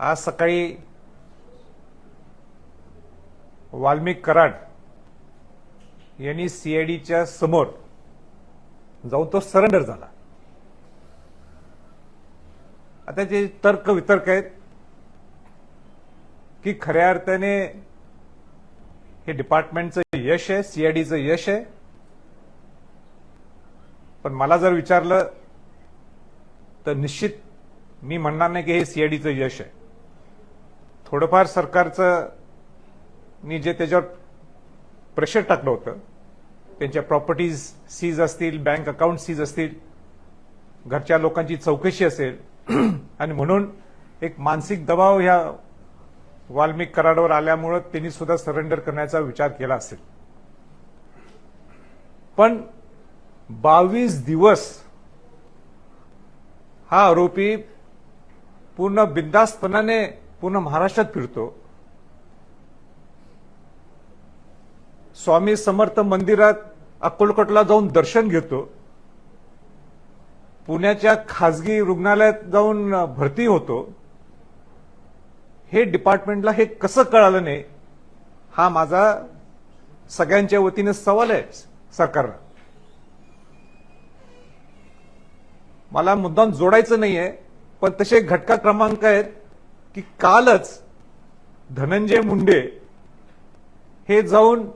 आज सकाळी वाल्मिक कराड यांनी सीआयडीच्या समोर जाऊन तो सरेंडर झाला. आता जे तर्क वितर्क आहेत की खऱ्या अर्थाने हे डिपार्टमेंटचं यश आहे सीआयडीचं यश आहे. पण मला जर विचारलं तर निश्चित मी म्हणणार नाही की हे सीआयडीचं यश आहे. थोडंफार सरकारचं नी जे त्याच्यावर प्रेशर टाकलं होतं त्यांच्या प्रॉपर्टीज सीज असतील बँक अकाउंट सीज असतील घरच्या लोकांची चौकशी असेल आणि म्हणून एक मानसिक दबाव ह्या वाल्मिक कराडवर आल्यामुळं त्यांनी सुद्धा सरेंडर करण्याचा विचार केला असेल. पण बावीस दिवस हा आरोपी पूर्ण बिंदास्तपणाने पूर्ण महाराष्ट्रात फिरतो. स्वामी समर्थ मंदिरात अक्कलकोटला जाऊन दर्शन घेतो. पुण्याच्या खासगी रुग्णालयात जाऊन भरती होतो. हे डिपार्टमेंटला हे कसं कळालं नाही हा माझा सगळ्यांच्या वतीने सवाल आहे सरकारला. मला मुद्दाम जोडायचं नाहीये पण तसे घटका क्रमांक आहेत की कालच धनंजय मुंडे हे जाऊन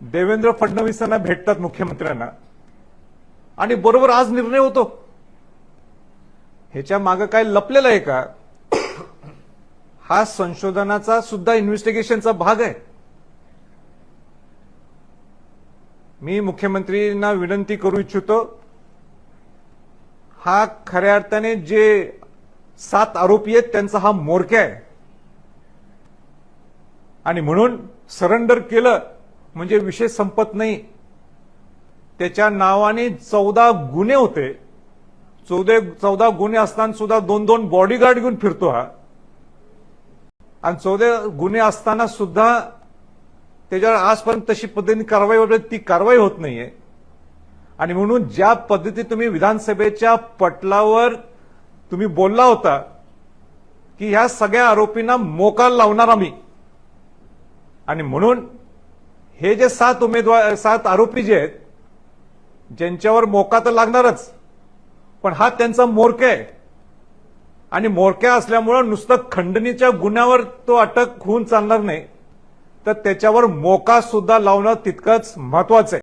देवेंद्र फडणवीसांना भेटतात मुख्यमंत्र्यांना. आणि बरोबर आज निर्णय होतो. ह्याच्या मागं काय लपलेलं आहे का? हा संशोधनाचा सुद्धा इन्व्हेस्टिगेशनचा भाग आहे. मी मुख्यमंत्रींना विनंती करू इच्छितो हा खऱ्या अर्थाने जे सात आरोपी आहेत त्यांचा हा मोरक्या आहे. आणि म्हणून सरेंडर केलं म्हणजे विषय संपत नाही. त्याच्या नावाने चौदा गुन्हे होते. चौदा चौदा गुन्हे असताना सुद्धा दोन दोन बॉडीगार्ड घेऊन फिरतो हा. आणि चौदा गुन्हे असताना सुद्धा त्याच्यावर आजपर्यंत तशी पद्धतीने कारवाई वगैरे ती कारवाई होत नाहीये. आणि म्हणून ज्या पद्धती तुम्ही विधानसभेच्या पटलावर तुम्ही बोलला होता की ह्या सगळ्या आरोपींना मोकाल लावणार आम्ही. आणि म्हणून हे जे सात उमेदवार सात आरोपी जे आहेत ज्यांच्यावर मोका तर लागणारच पण हा त्यांचा मोरक्या आहे. आणि मोरक्या असल्यामुळं नुसतं खंडणीच्या गुन्ह्यावर तो अटक होऊन चालणार नाही. तर त्याच्यावर मोका सुद्धा लावणं तितकंच महत्वाचं आहे.